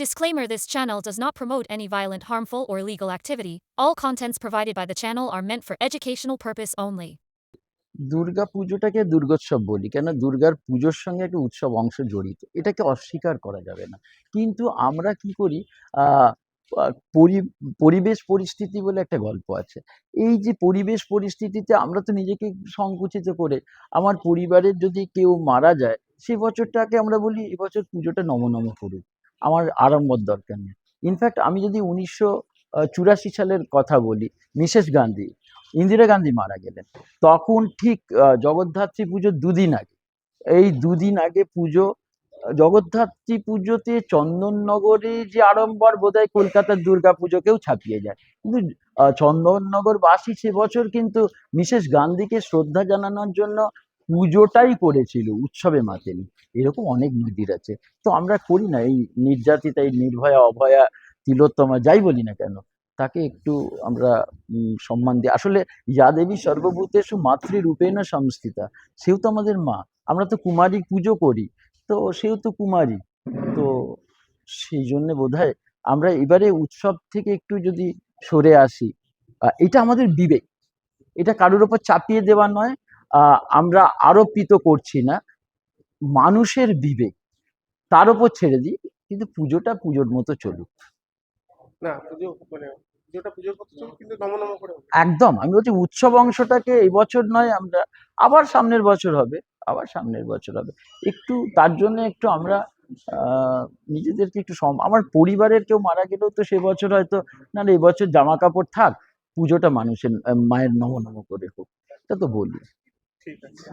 Disclaimer This channel does not promote any violent, harmful, or illegal activity. All contents provided by the channel are meant for educational purpose only. Durga পুজোটাকে দুর্গোৎসব বলি কেন দুর্গার পুজোর সঙ্গে একটা উৎসব অংশ জড়িত এটাকে অস্বীকার করা যাবে না কিন্তু আমরা কি করি পরিবেশ পরিস্থিতি বলে একটা গল্প আছে এই যে পরিবেশ পরিস্থিতিতে আমরা তো নিজেকে সংকুচিত করে আমার পরিবারের যদি কেউ মারা যায় সে বছরটাকে আমরা বলি এবছর পুজোটা নম নম করুক আমার আড়ম্বর দরকার নেই। ইনফ্যাক্ট আমি যদি উনিশশো চুরাশি সালের কথা বলি, মিসেস গান্ধী, ইন্দিরা গান্ধী মারা গেলেন। তখন ঠিক জগদ্ধাত্রী পুজোর দুদিন আগে, এই দুদিন আগে পুজো জগদ্ধাত্রী পুজোতে চন্দননগরে যে আড়ম্বর বোধহয় কলকাতার দুর্গা পুজোকেও ছাপিয়ে যায়। কিন্তু চন্দননগরবাসী সে বছর কিন্তু মিসেস গান্ধীকে শ্রদ্ধা জানানোর জন্য পুজোটাই করেছিল উৎসবে মাতেনি। এরকম অনেক মন্দির আছে। তো আমরা করি না, এই নির্যাতিতা, এই নির্ভয়া, অভয়া, তিলোত্তমা, যাই বলি না কেন, তাকে একটু আমরা সম্মান দিই। আসলে যা দেবী সর্বভূতেষু মাতৃরূপেণ সংস্থিতা, সেও তো আমাদের মা। আমরা তো কুমারী পুজো করি, তো সেও তো কুমারী। তো সেই জন্যে বোধ আমরা এবারে উৎসব থেকে একটু যদি সরে আসি এটা আমাদের বিবেক। এটা কারোর ওপর চাপিয়ে দেওয়া নয় আমরা আরোপিত করছি না। মানুষের বিবেক তার উপর ছেড়ে দিই কিন্তু পুজোটা পুজোর মতো চলুক। না পুজো মানে। একদম আমি বলছি উৎসব অংশটাকে এই বছর নয় আমরা আবার সামনের বছর হবে আবার সামনের বছর হবে। একটু তার জন্য একটু আমরা আহ, নিজেদেরকে একটু সম আমার পরিবারের কেউ মারা গেলেও তো সে বছর হয়তো না না এবছর জামা কাপড় থাক পুজোটা মানুষের মায়ের নম নম করে হোক এটা তো বলি। ঠিক আছে।